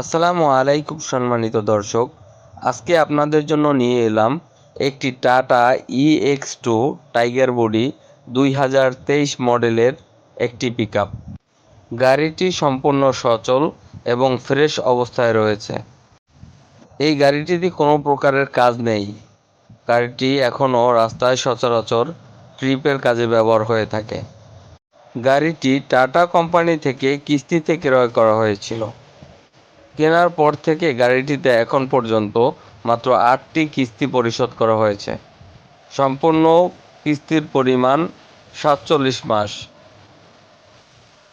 আসসালামু আলাইকুম সম্মানিত দর্শক, আজকে আপনাদের জন্য নিয়ে এলাম একটি Tata E X two Tiger body দুই হাজার তেইশ মডেলের একটি পিকআপ গাড়িটি সম্পূর্ণ সচল এবং ফ্রেশ অবস্থায় রয়েছে। এই গাড়িটিতে কোনো প্রকারের কাজ নেই। গাড়িটি এখনও রাস্তায় সচরাচর ট্রিপের কাজে ব্যবহার হয়ে থাকে। গাড়িটি টাটা কোম্পানি থেকে কিস্তিতে ক্রয় করা হয়েছিল। কেনার পর থেকে গাড়িটিতে এখন পর্যন্ত মাত্র আটটি কিস্তি পরিশোধ করা হয়েছে। সম্পূর্ণ কিস্তির পরিমাণ সাতচল্লিশ মাস।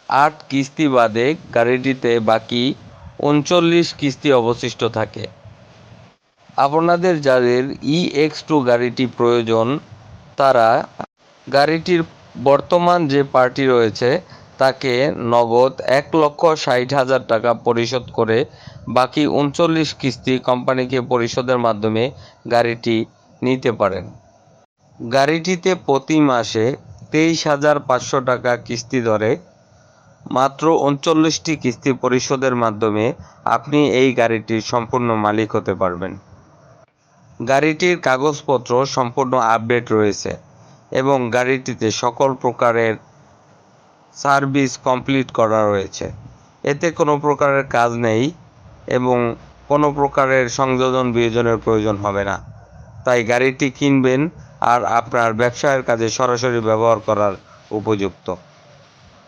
আট কিস্তি বাদে গাড়িটিতে বাকি উনচল্লিশ কিস্তি অবশিষ্ট থাকে। আপনাদের যাদের ই এক্স টু গাড়িটি প্রয়োজন, তারা গাড়িটির বর্তমান যে পার্টি রয়েছে তাকে নগদ এক লক্ষ ষাট হাজার টাকা পরিশোধ করে বাকি উনচল্লিশ কিস্তি কোম্পানিকে পরিশোধের মাধ্যমে গাড়িটি নিতে পারেন। গাড়িটিতে প্রতি মাসে তেইশ হাজার পাঁচশো টাকা কিস্তি ধরে। মাত্র উনচল্লিশটি কিস্তি পরিশোধের মাধ্যমে আপনি এই গাড়িটির সম্পূর্ণ মালিক হতে পারবেন। গাড়িটির কাগজপত্র সম্পূর্ণ আপডেট রয়েছে এবং গাড়িটিতে সকল প্রকারের সার্ভিস কমপ্লিট করা রয়েছে। এতে কোনো প্রকারের কাজ নেই এবং কোনো প্রকারের সংযোজন বিয়োজনের প্রয়োজন হবে না। তাই গাড়িটি কিনবেন আর আপনার ব্যবসায়ের কাজে সরাসরি ব্যবহার করার উপযুক্ত।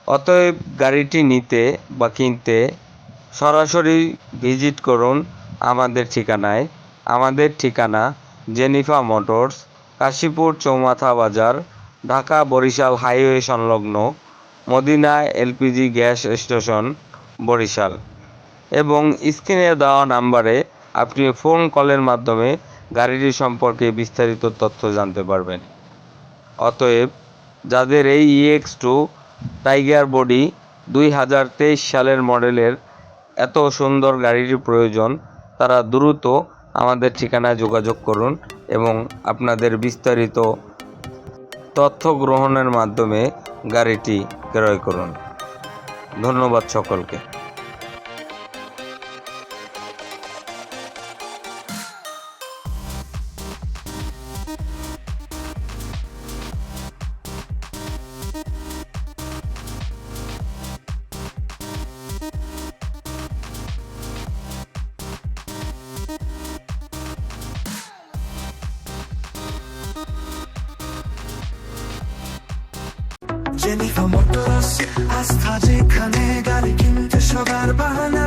অতএব গাড়িটি নিতে বা কিনতে সরাসরি ভিজিট করুন আমাদের ঠিকানায়। আমাদের ঠিকানা জেনিফা মোটরস, কাশীপুর চৌমাথা বাজার, ঢাকা বরিশাল হাইওয়ে সংলগ্ন Madina LPG gas station, Barisal. এবং স্ক্রিনে দেওয়া নাম্বারে আপনি ফোন কলের মাধ্যমে গাড়িটি সম্পর্কে বিস্তারিত তথ্য জানতে পারবেন। অতএব, যাদের এই ইএক্স টু টাইগার বডি দুই হাজার তেইশ সালের মডেলের এত সুন্দর গাড়িটির প্রয়োজন, তারা দ্রুত আমাদের ঠিকানায় যোগাযোগ করুন এবং আপনাদের বিস্তারিত তথ্য গ্রহণের মাধ্যমে গাড়িটি ক্রয় করুন। ধন্যবাদ সকলকে। জেনিফা মোটরস আস্থা যেখানে গাড়ি কিনতে সবার বাহানা।